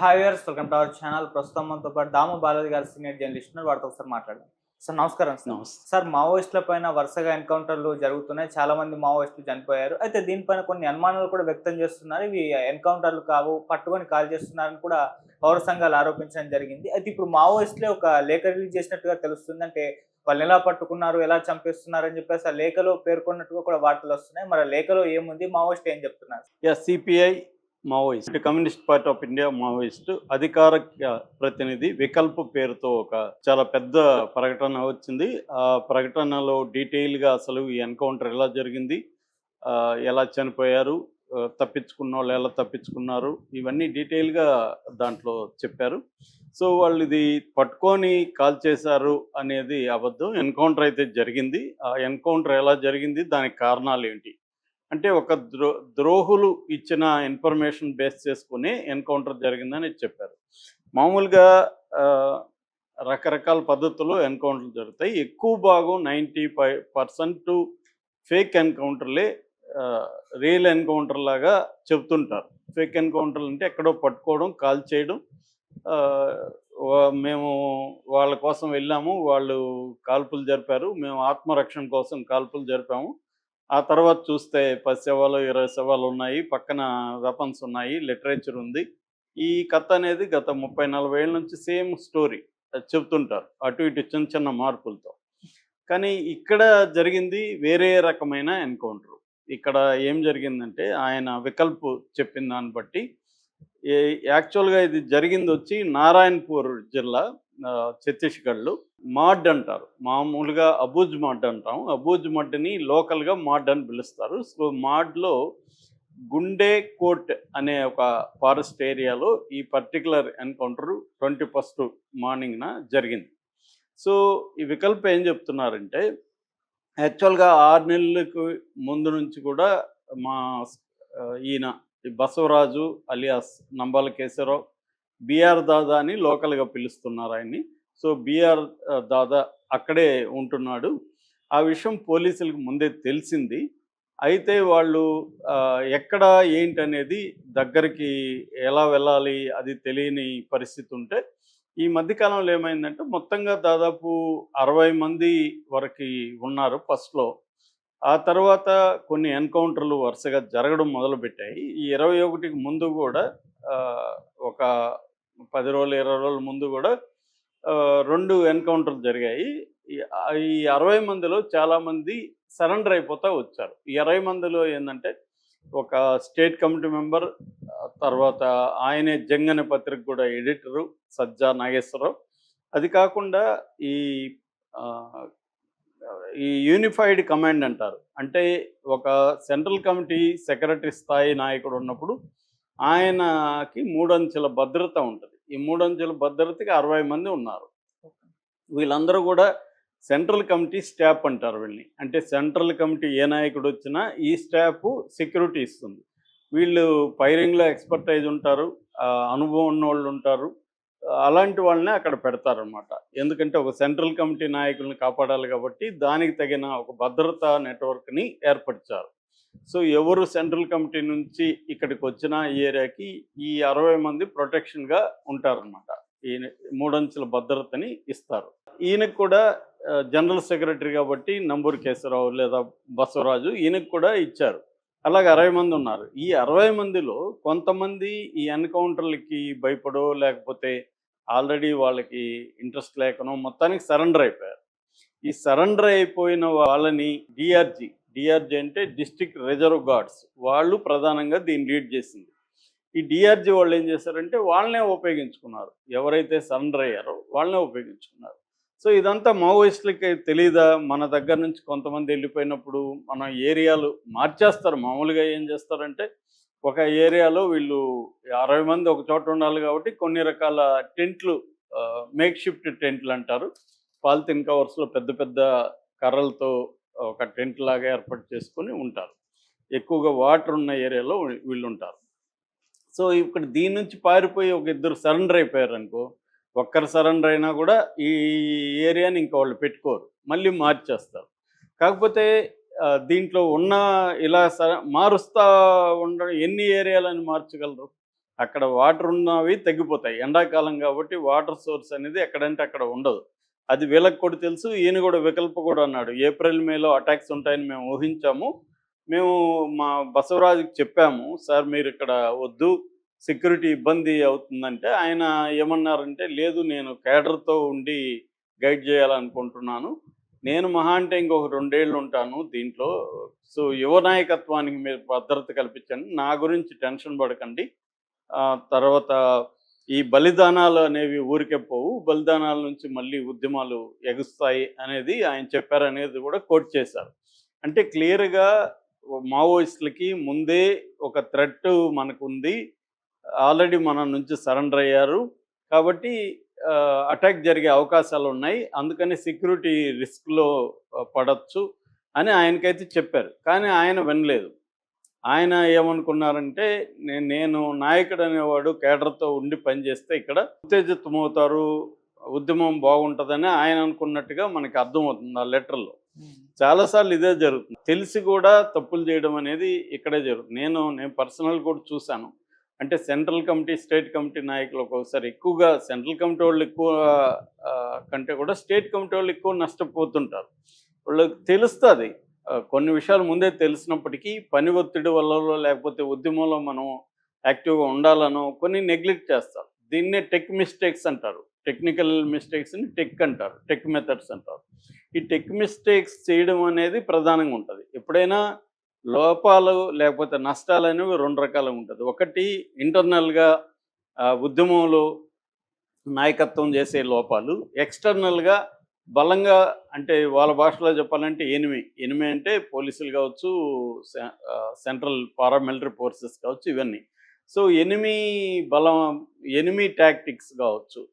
Hi viewers welcome to our channel ప్రస్తుతం మనతో పాటు దాము బాలాజీ గారు సీనియర్ జర్నలిస్ట్ వారితో ఒకసారి మాట్లాడదాం. సార్ నమస్కారం సార్. సార్ మావోయిస్టుల పైన వరుసగా ఎన్కౌంటర్లు జరుగుతున్నాయి. చాలా మంది మావోయిస్టులు చనిపోయారు. అయితే దీనిపైన కొన్ని అనుమానాలు కూడా వ్యక్తం చేస్తున్నారు. ఇవి ఎన్కౌంటర్లు కావు పట్టుకొని కాల్ చేస్తున్నారని కూడా పౌర సంఘాలు ఆరోపించడం జరిగింది. అయితే ఇప్పుడు మావోయిస్టులే ఒక లేఖ రిలీజ్ చేసినట్టుగా తెలుస్తుంది. అంటే వాళ్ళు ఎలా పట్టుకున్నారు ఎలా చంపేస్తున్నారు అని చెప్పేసి ఆ లేఖలో పేర్కొన్నట్టుగా కూడా వార్తలు వస్తున్నాయి. మరి ఆ లేఖలో ఏముంది? మావోయిస్ట్ ఏం చెప్తున్నారు? CPI Maoist. Communist Party of India Maoist. అధికార ప్రతినిధి వికల్ప పేరుతో ఒక చాలా పెద్ద ప్రకటన వచ్చింది. ఆ ప్రకటనలో డీటెయిల్గా అసలు ఈ ఎన్కౌంటర్ ఎలా జరిగింది ఎలా చనిపోయారు తప్పించుకున్న వాళ్ళు ఎలా తప్పించుకున్నారు ఇవన్నీ డీటెయిల్గా దాంట్లో చెప్పారు. సో వాళ్ళు ఇది పట్టుకొని కాల్ చేశారు అనేది అబద్ధం. ఎన్కౌంటర్ అయితే జరిగింది. ఆ ఎన్కౌంటర్ ఎలా జరిగింది దానికి కారణాలు ఏంటి అంటే ఒక ద్రో ద్రోహులు ఇచ్చిన ఇన్ఫర్మేషన్ బేస్ చేసుకుని ఎన్కౌంటర్ జరిగిందని చెప్పారు. మామూలుగా రకరకాల పద్ధతుల్లో ఎన్కౌంటర్లు జరుగుతాయి. ఎక్కువ భాగం నైంటీ ఫైవ్ పర్సెంట్ ఫేక్ ఎన్కౌంటర్లే రియల్ ఎన్కౌంటర్ లాగా చెప్తుంటారు. ఫేక్ ఎన్కౌంటర్లు అంటే ఎక్కడో పట్టుకోవడం కాల్ చేయడం వా- మేము వాళ్ళ కోసం వెళ్ళాము వాళ్ళు కాల్పులు జరిపారు మేము ఆత్మరక్షణ కోసం కాల్పులు జరిపాము. ఆ తర్వాత చూస్తే పది శవాలు ఇరవై శవాలు ఉన్నాయి పక్కన వెపన్స్ ఉన్నాయి లిటరేచర్ ఉంది. ఈ కథ అనేది గత ముప్పై నలభై ఏళ్ళ నుంచి సేమ్ స్టోరీ చెప్తుంటారు అటు ఇటు చిన్న చిన్న మార్పులతో. కానీ ఇక్కడ జరిగింది వేరే రకమైన ఎన్కౌంటర్ ఇక్కడ ఏం జరిగిందంటే ఆయన వికల్పు చెప్పిన దాన్ని బట్టి యాక్చువల్గా ఇది జరిగింది వచ్చి నారాయణపూర్ జిల్లా ఛత్తీస్గఢ్లో. మాడ్ అంటారు. మామూలుగా అబూజ్ మడ్ అంటాం అబూజ్ మడ్ని లోకల్గా మాడ్ అని పిలుస్తారు. సో మాడ్లో గుండె కోట్ అనే ఒక ఫారెస్ట్ ఏరియాలో ఈ పర్టికులర్ ఎన్కౌంటర్ ట్వంటీ ఫస్ట్ మార్నింగ్న జరిగింది. సో ఈ వికల్ప ఏం చెప్తున్నారంటే యాక్చువల్గా ఆరు నెలలకు ముందు నుంచి కూడా మా ఈయన బసవరాజు అలియాస్ నంబాల కేశవరావు బిఆర్ దాదా అని లోకల్గా పిలుస్తున్నారు ఆయన్ని. సో బిఆర్ దాదా అక్కడే ఉంటున్నాడు. ఆ విషయం పోలీసులకు ముందే తెలిసింది. అయితే వాళ్ళు ఎక్కడ ఏంటి అనేది దగ్గరికి ఎలా వెళ్ళాలి అది తెలియని పరిస్థితి ఉంటే ఈ మధ్యకాలంలో ఏమైందంటే మొత్తంగా దాదాపు అరవై మంది వరకు ఉన్నారు ఫస్ట్లో. ఆ తర్వాత కొన్ని ఎన్కౌంటర్లు వరుసగా జరగడం మొదలుపెట్టాయి. ఈ ఇరవై ఒకటికి ముందు కూడా ఒక పది రోజులు ఇరవై రోజుల ముందు కూడా రెండు ఎన్కౌంటర్లు జరిగాయి. ఈ- అరవై మందిలో చాలామంది సరెండర్ అయిపోతూ వచ్చారు. ఈ అరవై మందిలో ఏంటంటే ఒక స్టేట్ కమిటీ మెంబర్ తర్వాత ఆయనే జంగన పత్రిక కూడా ఎడిటరు సజ్జా నాగేశ్వరరావు. అది కాకుండా ఈ ఈ యూనిఫైడ్ కమాండ్ అంటారు. అంటే ఒక సెంట్రల్ కమిటీ సెక్రటరీ స్థాయి నాయకుడు ఉన్నప్పుడు ఆయనకి మూడంచెల భద్రత ఉంటుంది. ఈ మూడంచెల భద్రతకి అరవై మంది ఉన్నారు. వీళ్ళందరూ కూడా సెంట్రల్ కమిటీ స్టాఫ్ అంటారు వీళ్ళని. అంటే సెంట్రల్ కమిటీ ఏ నాయకుడు వచ్చినా ఈ స్టాఫ్ సెక్యూరిటీ ఇస్తుంది. వీళ్ళు ఫైరింగ్లో ఎక్స్పర్టైజ్ ఉంటారు అనుభవం ఉన్న వాళ్ళు ఉంటారు. అలాంటి వాళ్ళనే అక్కడ పెడతారనమాట ఎందుకంటే ఒక సెంట్రల్ కమిటీ నాయకుల్ని కాపాడాలి కాబట్టి దానికి తగిన ఒక భద్రతా నెట్వర్క్ని ఏర్పరిచారు. సో ఎవరు సెంట్రల్ కమిటీ నుంచి ఇక్కడికి వచ్చిన ఏరియాకి ఈ అరవై మంది ప్రొటెక్షన్గా ఉంటారనమాట ఈయన మూడంచెల భద్రతని ఇస్తారు. ఈయనకు కూడా జనరల్ సెక్రటరీ కాబట్టి నంబూరు కేశవరావు లేదా బసవరాజు ఈయనకు కూడా ఇచ్చారు. అలాగే అరవై మంది ఉన్నారు. ఈ అరవై మందిలో కొంతమంది ఈ ఎన్కౌంటర్లకి భయపడో లేకపోతే ఆల్రెడీ వాళ్ళకి ఇంట్రెస్ట్ లేకనో మొత్తానికి సరెండర్ అయిపోయారు. ఈ సరెండర్ అయిపోయిన వాళ్ళని డిఆర్జీ డిఆర్జీ అంటే డిస్ట్రిక్ట్ రిజర్వ్ గార్డ్స్ వాళ్ళు ప్రధానంగా దీన్ని లీడ్ చేసింది. ఈ డిఆర్జీ వాళ్ళు ఏం చేశారంటే వాళ్ళనే ఉపయోగించుకున్నారు. ఎవరైతే సరెండర్ అయ్యారో వాళ్ళనే ఉపయోగించుకున్నారు. సో ఇదంతా మావోయిస్టులకి తెలియదా మన దగ్గర నుంచి కొంతమంది వెళ్ళిపోయినప్పుడు మన ఏరియాలు మార్చేస్తారు. మామూలుగా ఏం చేస్తారంటే ఒక ఏరియాలో వీళ్ళు అరవై మంది ఒక చోట ఉండాలి కాబట్టి కొన్ని రకాల టెంట్లు మేక్ షిఫ్ట్ టెంట్లు అంటారు. పాలిథిన్ కవర్స్లో పెద్ద పెద్ద కర్రలతో ఒక టెంట్ లాగా ఏర్పాటు చేసుకొని ఉంటారు. ఎక్కువగా వాటర్ ఉన్న ఏరియాలో వీళ్ళు ఉంటారు సో ఇక్కడ దీని నుంచి పారిపోయి ఒక ఇద్దరు సరెండర్ అయిపోయారు అనుకో ఒక్కరు సరెండర్ అయినా కూడా ఈ ఏరియాని ఇంకా వాళ్ళు పెట్టుకోరు. మళ్ళీ మార్చేస్తారు. కాకపోతే దీంట్లో ఉన్న ఇలా స మారుస్తా ఉండడం ఎన్ని ఏరియాలని మార్చగలరు? అక్కడ వాటర్ ఉన్నవి తగ్గిపోతాయి. ఎండాకాలం కాబట్టి వాటర్ సోర్స్ అనేది ఎక్కడంటే అక్కడ ఉండదు. అది వీళ్ళకి కూడా తెలుసు ఈయన కూడా వికల్ప కూడా అన్నాడు. ఏప్రిల్ మేలో అటాక్స్ ఉంటాయని మేము ఊహించాము. మేము మా బసవరాజుకి చెప్పాము సార్ మీరు ఇక్కడ వద్దు సెక్యూరిటీ ఇబ్బంది అవుతుందంటే ఆయన ఏమన్నారంటే లేదు నేను కేడర్తో ఉండి గైడ్ చేయాలనుకుంటున్నాను. నేను మహా అంటే ఇంకొక రెండేళ్ళు ఉంటాను దీంట్లో. సో యువ నాయకత్వానికి మీరు భద్రత కల్పించండి. నా గురించి టెన్షన్ పడకండి. తర్వాత ఈ బలిదానాలు అనేవి ఊరికే పోవు. బలిదానాల నుంచి మళ్ళీ ఉద్యమాలు ఎగుస్తాయి అనేది ఆయన చెప్పారనేది కూడా కోట్ చేశారు. అంటే క్లియర్గా మావోయిస్టులకి ముందే ఒక థ్రెట్ మనకు ఉంది ఆల్రెడీ మన నుంచి సరెండర్ అయ్యారు. కాబట్టి అటాక్ జరిగే అవకాశాలు ఉన్నాయి. అందుకని సెక్యూరిటీ రిస్క్లో పడవచ్చు అని ఆయనకైతే చెప్పారు. కానీ ఆయన వినలేదు. ఆయన ఏమనుకున్నారంటే నే- నేను నాయకుడు అనేవాడు కేడర్తో ఉండి పనిచేస్తే ఇక్కడ ఉత్తేజితమవుతారు ఉద్యమం బాగుంటుందని ఆయన అనుకున్నట్టుగా మనకి అర్థమవుతుంది ఆ లెటర్లో. చాలాసార్లు ఇదే జరుగుతుంది. తెలిసి కూడా తప్పులు చేయడం అనేది ఇక్కడే జరుగుతుంది. నేను నేను పర్సనల్ కూడా చూశాను. అంటే సెంట్రల్ కమిటీ స్టేట్ కమిటీ నాయకులు ఒక్కొక్కసారి ఎక్కువగా సెంట్రల్ కమిటీ వాళ్ళు ఎక్కువ కంటే కూడా స్టేట్ కమిటీ వాళ్ళు ఎక్కువ నష్టపోతుంటారు. వాళ్ళకి తెలుస్తుంది. కొన్ని విషయాలు ముందే తెలిసినప్పటికీ పని ఒత్తిడి వల్ల లేకపోతే ఉద్యమంలో మనం యాక్టివ్గా ఉండాలనో కొన్ని నెగ్లెక్ట్ చేస్తారు దీన్నే టెక్ మిస్టేక్స్ అంటారు. టెక్నికల్ మిస్టేక్స్ని టెక్ అంటారు. టెక్ మెథడ్స్ అంటారు. ఈ టెక్ మిస్టేక్స్ చేయడం అనేది ప్రధానంగా ఉంటుంది. ఎప్పుడైనా లోపాలు లేకపోతే నష్టాలు అనేవి రెండు రకాలుగా ఉంటుంది. ఒకటి ఇంటర్నల్గా ఉద్యమంలో నాయకత్వం చేసే లోపాలు. ఎక్స్టర్నల్గా బలంగా అంటే వాళ్ళ భాషలో చెప్పాలంటే ఎనిమి ఎనిమి అంటే పోలీసులు కావచ్చు సె- సెంట్రల్ పారామిలిటరీ ఫోర్సెస్ కావచ్చు ఇవన్నీ. సో ఎనిమి బలం ఎనిమి టాక్టిక్స్ కావచ్చు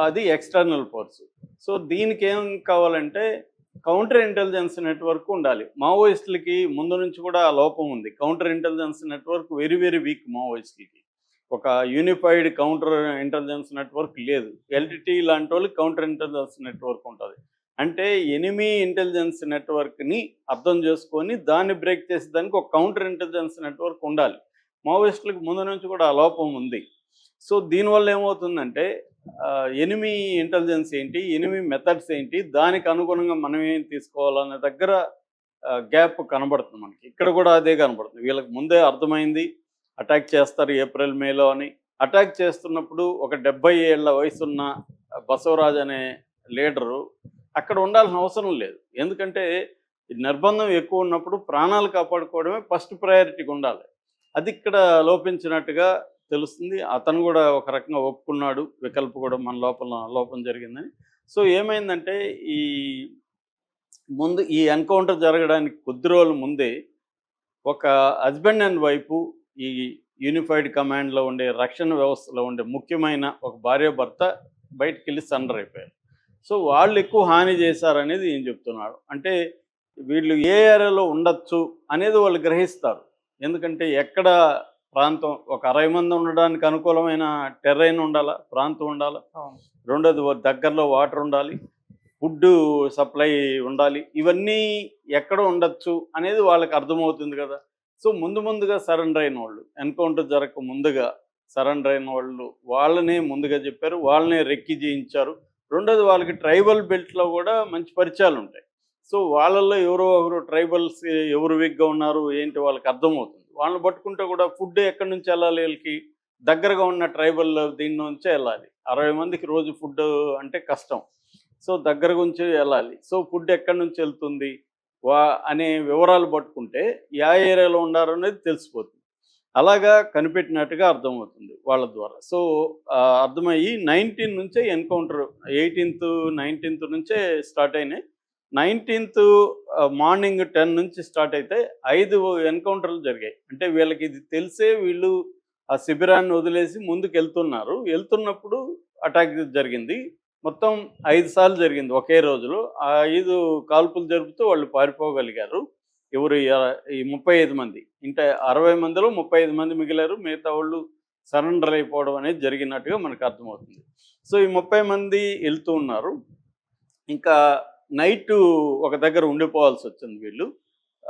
అది ఎక్స్టర్నల్ ఫోర్స్. సో దీనికి ఏం కావాలంటే కౌంటర్ ఇంటెలిజెన్స్ నెట్వర్క్ ఉండాలి. మావోయిస్టులకి ముందు నుంచి కూడా ఆ లోపం ఉంది. Counter intelligence network very very weak మావోయిస్టులకి. ఒక యూనిఫైడ్ కౌంటర్ ఇంటెలిజెన్స్ నెట్వర్క్ లేదు. ఎల్టీటీ లాంటి వాళ్ళు కౌంటర్ ఇంటెలిజెన్స్ నెట్వర్క్ ఉంటుంది. అంటే ఎనిమి ఇంటెలిజెన్స్ నెట్వర్క్ని అర్థం చేసుకొని దాన్ని బ్రేక్ చేసేదానికి ఒక కౌంటర్ ఇంటెలిజెన్స్ నెట్వర్క్ ఉండాలి. మావోయిస్టులకు ముందు నుంచి కూడా ఆ లోపం ఉంది. సో దీనివల్ల ఏమవుతుందంటే ఎనిమి ఇంటెలిజెన్స్ ఏంటి ఎనిమి మెథడ్స్ ఏంటి దానికి అనుగుణంగా మనం ఏం తీసుకోవాలనే దగ్గర గ్యాప్ కనబడుతుంది మనకి. ఇక్కడ కూడా అదే కనబడుతుంది. వీళ్ళకి ముందే అర్థమైంది. అటాక్ చేస్తారు ఏప్రిల్ మేలో అని. అటాక్ చేస్తున్నప్పుడు ఒక డెబ్బై ఏళ్ళ వయసున్న బసవరాజ్ అనే లీడరు అక్కడ ఉండాల్సిన అవసరం లేదు. ఎందుకంటే నిర్బంధం ఎక్కువ ఉన్నప్పుడు ప్రాణాలు కాపాడుకోవడమే ఫస్ట్ ప్రయారిటీగా ఉండాలి. అది ఇక్కడ లోపించినట్టుగా తెలుస్తుంది. అతను కూడా ఒక రకంగా ఒప్పుకున్నాడు. వికల్ప కూడా మన లోపల లోపం జరిగిందని. సో ఏమైందంటే ఈ ముందు ఈ ఎన్కౌంటర్ జరగడానికి కొద్ది రోజుల ముందే ఒక హస్బెండ్ అండ్ వైఫ్ ఈ యూనిఫైడ్ కమాండ్లో ఉండే రక్షణ వ్యవస్థలో ఉండే ముఖ్యమైన ఒక భార్య భర్త బయటికి వెళ్ళి సరెండర్ అయిపోయారు. సో వాళ్ళు ఎక్కువ హాని చేశారనేది ఈయన చెప్తున్నాడు. అంటే వీళ్ళు ఏ ఏరియాలో ఉండొచ్చు అనేది వాళ్ళు గ్రహిస్తారు. ఎందుకంటే ఎక్కడ ప్రాంతం ఒక అరవై మంది ఉండడానికి అనుకూలమైన టెర్రైన్ ఉండాలా? ప్రాంతం ఉండాలా? రెండోది దగ్గరలో వాటర్ ఉండాలి ఫుడ్ సప్లై ఉండాలి. ఇవన్నీ ఎక్కడ ఉండొచ్చు అనేది వాళ్ళకి అర్థమవుతుంది కదా. సో ముందు ముందుగా సరెండర్ అయిన వాళ్ళు ఎన్కౌంటర్ జరగక ముందుగా సరెండర్ అయిన వాళ్ళు వాళ్ళనే ముందుగా చెప్పారు వాళ్ళనే రెక్కి చేయించారు. రెండోది వాళ్ళకి ట్రైబల్ బెల్ట్లో కూడా మంచి పరిచయాలు ఉంటాయి. సో వాళ్ళల్లో ఎవరో ఒకరు ట్రైబల్స్ ఎవరు వీక్గా ఉన్నారు ఏంటి వాళ్ళకి అర్థమవుతుంది. వాళ్ళని పట్టుకుంటే కూడా ఫుడ్ ఎక్కడి నుంచి వెళ్ళాలి వీళ్ళకి? దగ్గరగా ఉన్న ట్రైబల్ దీని నుంచే వెళ్ళాలి. అరవై మందికి రోజు ఫుడ్ అంటే కష్టం. సో దగ్గర నుంచి వెళ్ళాలి. సో ఫుడ్ ఎక్కడి నుంచి వెళ్తుంది? వా అనే వివరాలు పట్టుకుంటే యా ఏరియాలో ఉన్నారు అనేది తెలిసిపోతుంది. అలాగా కనిపెట్టినట్టుగా అర్థమవుతుంది వాళ్ళ ద్వారా. సో అర్థమయ్యి నైన్టీన్ నుంచే ఎన్కౌంటర్ ఎయిటీన్త్ నైన్టీన్త్ నుంచే స్టార్ట్ అయినాయి. నైన్టీన్త్ మార్నింగ్ టెన్ నుంచి స్టార్ట్ అయితే ఐదు ఎన్కౌంటర్లు జరిగాయి. అంటే వీళ్ళకి ఇది తెలిసే వీళ్ళు ఆ శిబిరాన్ని వదిలేసి ముందుకు వెళ్తున్నారు వెళ్తున్నప్పుడు అటాక్ జరిగింది. మొత్తం ఐదు సార్లు జరిగింది ఒకే రోజులో. ఆ ఐదు కాల్పులు జరుపుతూ వాళ్ళు పారిపోగలిగారు. ఎవరు ఈ- ముప్పై ఐదు మంది. ఇంట అరవై మందిలో ముప్పై ఐదు మంది మిగిలారు. మిగతా వాళ్ళు సరెండర్ అయిపోవడం అనేది జరిగినట్టుగా మనకు అర్థమవుతుంది. సో ఈ ముప్పై మంది వెళ్తూ ఉన్నారు. ఇంకా నైట్ ఒక దగ్గర ఉండిపోవాల్సి వచ్చింది వీళ్ళు.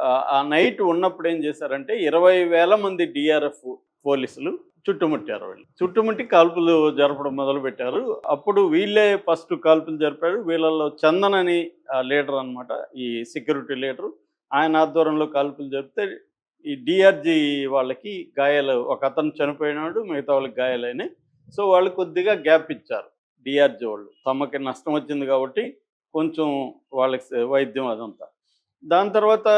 ఆ నైట్ ఉన్నప్పుడు ఏం చేశారంటే ఇరవై వేల మంది డిఆర్ఎఫ్ పోలీసులు చుట్టుముట్టారు వాళ్ళు. చుట్టుముట్టి కాల్పులు జరపడం మొదలు పెట్టారు అప్పుడు వీళ్ళే ఫస్ట్ కాల్పులు జరిపారు. వీళ్ళల్లో చందన్ అని లీడర్ అన్నమాట ఈ సెక్యూరిటీ లీడర్. ఆయన ఆధ్వర్యంలో కాల్పులు జరిపితే ఈ డిఆర్జీ వాళ్ళకి గాయాలు ఒక అతను చనిపోయినాడు మిగతా వాళ్ళకి గాయాలైనాయి. సో వాళ్ళు కొద్దిగా గ్యాప్ ఇచ్చారు డిఆర్జీ వాళ్ళు. తమకి నష్టం వచ్చింది కాబట్టి కొంచెం వాళ్ళకి వైద్యం అదంతా. దాని తర్వాత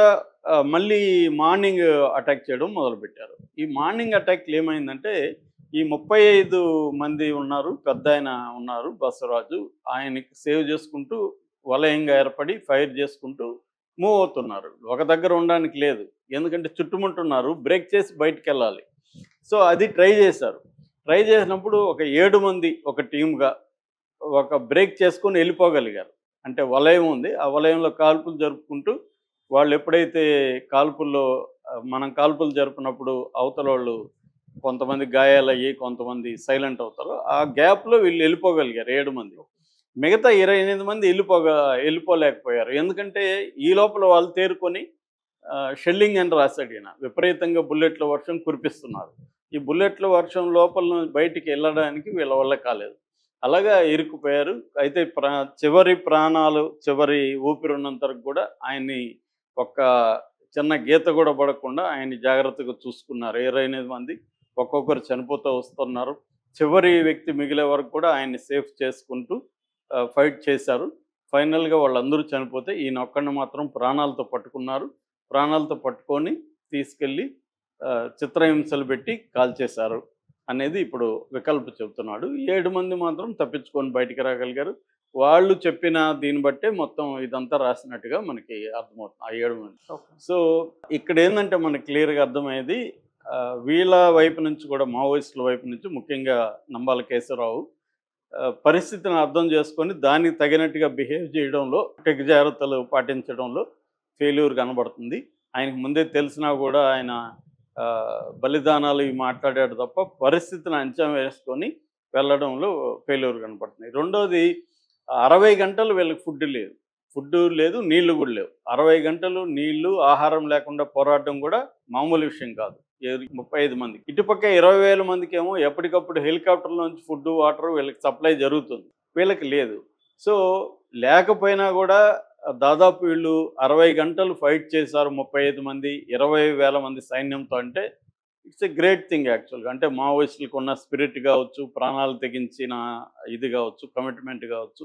మళ్ళీ మార్నింగ్ అటాక్ చేయడం మొదలుపెట్టారు. ఈ మార్నింగ్ అటాక్లు ఏమైందంటే ఈ ముప్పై ఐదు మంది ఉన్నారు పెద్ద ఆయన ఉన్నారు బసవరాజు. ఆయనకి సేవ్ చేసుకుంటూ వలయంగా ఏర్పడి ఫైర్ చేసుకుంటూ మూవ్ అవుతున్నారు. ఒక దగ్గర ఉండడానికి లేదు. ఎందుకంటే చుట్టుముంటున్నారు బ్రేక్ చేసి బయటికి వెళ్ళాలి సో అది ట్రై చేశారు. ట్రై చేసినప్పుడు ఒక ఏడు మంది ఒక టీమ్గా ఒక బ్రేక్ చేసుకొని వెళ్ళిపోగలిగారు. అంటే వలయం ఉంది. ఆ వలయంలో కాల్పులు జరుపుకుంటూ వాళ్ళు ఎప్పుడైతే కాల్పుల్లో మనం కాల్పులు జరుపునప్పుడు అవతల వాళ్ళు కొంతమంది గాయాలయ్యి కొంతమంది సైలెంట్ అవుతారు ఆ గ్యాప్లో వీళ్ళు వెళ్ళిపోగలిగారు ఏడు మంది. మిగతా ఇరవై ఎనిమిది మంది వెళ్ళిపోగా వెళ్ళిపోలేకపోయారు. ఎందుకంటే ఈ లోపల వాళ్ళు తేరుకొని షెల్లింగ్ అని రాశాడు ఈయన. విపరీతంగా బుల్లెట్ల వర్షం కురిపిస్తున్నారు. ఈ బుల్లెట్ల వర్షం లోపల బయటికి వెళ్ళడానికి వీళ్ళ వల్ల కాలేదు. అలాగా ఇరుక్కుపోయారు. అయితే ప్రా చివరి ప్రాణాలు చివరి ఊపిరి ఉన్నంత వరకు కూడా ఆయన్ని ఒక్క చిన్న గీత కూడా పడకుండా ఆయన్ని జాగ్రత్తగా చూసుకున్నారు. ఇరవై ఎనిమిది మంది ఒక్కొక్కరు చనిపోతూ వస్తున్నారు. చివరి వ్యక్తి మిగిలే వరకు కూడా ఆయన్ని సేఫ్ చేసుకుంటూ ఫైట్ చేశారు. ఫైనల్గా వాళ్ళందరూ చనిపోతే ఈయన ఒక్కడిని మాత్రం ప్రాణాలతో పట్టుకున్నారు. ప్రాణాలతో పట్టుకొని తీసుకెళ్ళి చిత్రహింసలు పెట్టి కాల్చేశారు. అనేది ఇప్పుడు వికల్ప చెబుతున్నాడు. ఏడు మంది మాత్రం తప్పించుకొని బయటికి రాగలిగారు. వాళ్ళు చెప్పిన దీన్ని బట్టే మొత్తం ఇదంతా రాసినట్టుగా మనకి అర్థమవుతుంది ఆ ఏడు మంది. సో ఇక్కడ ఏంటంటే మనకి క్లియర్గా అర్థమయ్యేది వీళ్ళ వైపు నుంచి కూడా మావోయిస్టుల వైపు నుంచి ముఖ్యంగా నంబాల కేశవరావు పరిస్థితిని అర్థం చేసుకొని దానికి తగినట్టుగా బిహేవ్ చేయడంలో టెక్ జాగ్రత్తలు పాటించడంలో ఫెయిల్యూర్ కనబడుతుంది. ఆయనకు ముందే తెలిసినా కూడా ఆయన బలిదానాలు ఇవి మాట్లాడాడు తప్ప పరిస్థితిని అంచనా వేసుకొని వెళ్ళడంలో ఫెయిల్యూర్ కనపడుతున్నాయి. రెండోది అరవై గంటలు వీళ్ళకి ఫుడ్ లేదు. ఫుడ్ లేదు నీళ్ళు కూడా లేవు. అరవై గంటలు నీళ్ళు ఆహారం లేకుండా పోరాటం కూడా మామూలు విషయం కాదు. ముప్పై ఐదు మంది ఇటుపక్క ఇరవై వేల మందికి ఏమో ఎప్పటికప్పుడు హెలికాప్టర్ల నుంచి ఫుడ్ వాటర్ వీళ్ళకి సప్లై జరుగుతుంది. వీళ్ళకి లేదు. సో లేకపోయినా కూడా దాదాపు వీళ్ళు అరవై గంటలు ఫైట్ చేశారు ముప్పై ఐదు మంది ఇరవై వేల మంది సైన్యంతో అంటే ఇట్స్ ఎ గ్రేట్ థింగ్ యాక్చువల్గా. అంటే మావోయిస్టులకు ఉన్న స్పిరిట్ కావచ్చు ప్రాణాలు తెగించిన ఇది కావచ్చు కమిట్మెంట్ కావచ్చు